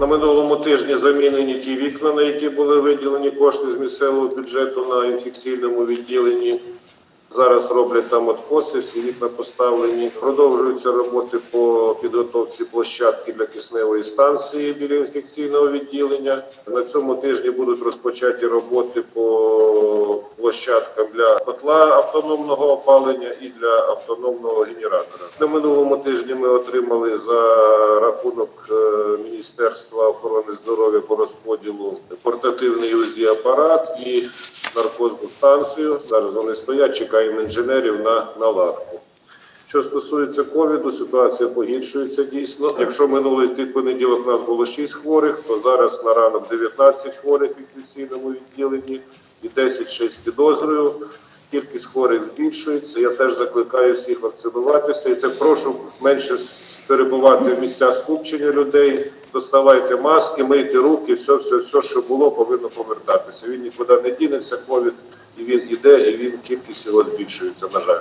На минулому тижні замінені ті вікна, на які були виділені кошти з місцевого бюджету на інфекційному відділенні. Зараз роблять там откоси, всі вікна поставлені. Продовжуються роботи по підготовці площадки для кисневої станції біля інфекційного відділення. На цьому тижні будуть розпочаті роботи по площадкам для котла автономного опалення і для автономного генератора. На минулому тижні ми отримали за рахунок е, Міністерства портативний УЗІ апарат і наркозну станцію. Зараз вони стоять, чекаємо інженерів на наладку. Що стосується ковіду, ситуація погіршується дійсно. Якщо минулий ти- понеділок у нас було 6 хворих, то зараз на ранок 19 хворих в інфекційному відділенні і 10 ще з підозрою. Кількість хворих збільшується. Я теж закликаю всіх вакцинуватися. І це прошу менше перебувати в місцях скупчення людей. Доставайте маски, мийте руки, все, все, все, що було, повинно повертатися. Він нікуди не дінеться, ковід, і він іде, і він кількість його збільшується. На жаль.